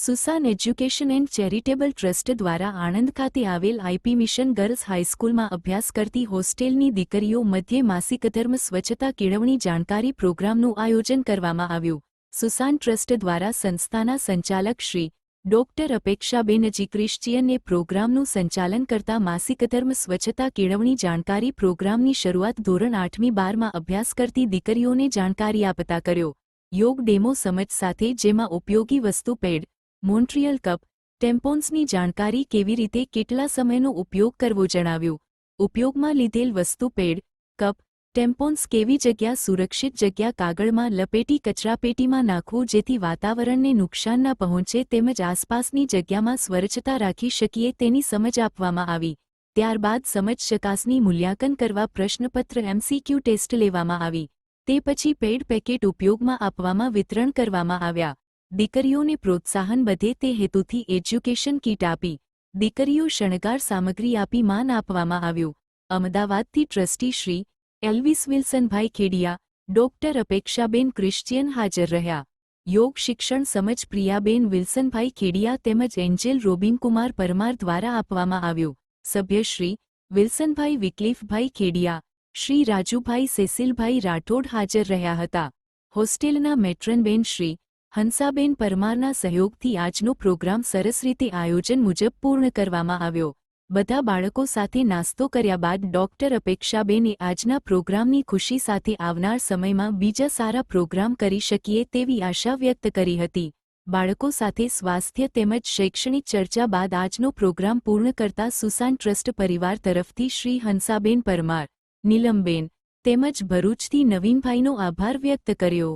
Susan education and charitable trust દ્વારા આણંદ ખાતે આવેલ આઈપી મિશન ગર્લ્સ હાઈસ્કૂલમાં અભ્યાસ કરતી હોસ્ટેલની દીકરીઓ મધ્યે માસિક ધર્મ સ્વચ્છતા કેળવણી જાણકારી પ્રોગ્રામનું આયોજન કરવામાં આવ્યું. સુસાન ટ્રસ્ટ દ્વારા સંસ્થાના સંચાલક શ્રી ડોક્ટર અપેક્ષાબેનજી ક્રિશ્ચિયને પ્રોગ્રામનું સંચાલન કરતા માસિક ધર્મ સ્વચ્છતા કેળવણી જાણકારી પ્રોગ્રામની શરૂઆત ધોરણ આઠમી બારમાં અભ્યાસ કરતી દીકરીઓને જાણકારી આપતા કર્યો. યોગ ડેમો સમજ સાથે જેમાં ઉપયોગી વસ્તુ પેડ મોન્ટ્રિયલ કપ ટેમ્પોન્સની જાણકારી કેવી રીતે કેટલા સમયનો ઉપયોગ કરવો જણાવ્યું. ઉપયોગમાં લીધેલ વસ્તુ પેડ, કપ, ટેમ્પોન્સ કેવી જગ્યા સુરક્ષિત જગ્યા કાગળમાં લપેટી કચરાપેટીમાં નાખવું જેથી વાતાવરણને નુકસાન ન પહોંચે તેમજ આસપાસની જગ્યામાં સ્વચ્છતા રાખી શકીએ તેની સમજ આપવામાં આવી. ત્યારબાદ સમજ ચકાસણી મૂલ્યાંકન કરવા પ્રશ્નપત્ર એમસીક્યુ ટેસ્ટ લેવામાં આવી. તે પછી પેડ પેકેટ ઉપયોગમાં આપવામાં વિતરણ કરવામાં આવ્યા. દીકરીઓને પ્રોત્સાહન વધે તે હેતુથી એજ્યુકેશન કીટ આપી, દીકરીઓ શણગાર સામગ્રી આપી માન આપવામાં આવ્યું. અમદાવાદથી ટ્રસ્ટી શ્રી એલ્વિસ વિલ્સનભાઈ ખેડિયા, ડોક્ટર અપેક્ષાબેન ક્રિશ્ચિયન હાજર રહ્યા. યોગ શિક્ષણ સમજ પ્રિયાબેન વિલ્સનભાઈ ખેડિયા તેમજ એન્જેલ રોબિનકુમાર પરમાર દ્વારા આપવામાં આવ્યું. સભ્યશ્રી વિલ્સનભાઈ વિકલીફભાઈ ખેડિયા, શ્રી રાજુભાઈ સેસિલભાઈ રાઠોડ હાજર રહ્યા હતા. હોસ્ટેલના મેટ્રનબેન શ્રી હંસાબેન પરમારના સહયોગથી આજનો પ્રોગ્રામ સરસ રીતે આયોજન મુજબ પૂર્ણ કરવામાં આવ્યો. બધા બાળકો સાથે નાસ્તો કર્યા બાદ ડોક્ટર અપેક્ષાબેને આજના પ્રોગ્રામની ખુશી સાથે આવનાર સમયમાં બીજા સારા પ્રોગ્રામ કરી શકીએ તેવી આશા વ્યક્ત કરી હતી. બાળકો સાથે સ્વાસ્થ્ય તેમજ શૈક્ષણિક ચર્ચા બાદ આજનો પ્રોગ્રામ પૂર્ણ કરતા સુસાન ટ્રસ્ટ પરિવાર તરફથી શ્રી હંસાબેન પરમાર, નીલમબેન તેમજ ભરૂચથી નવીનભાઈનો આભાર વ્યક્ત કર્યો.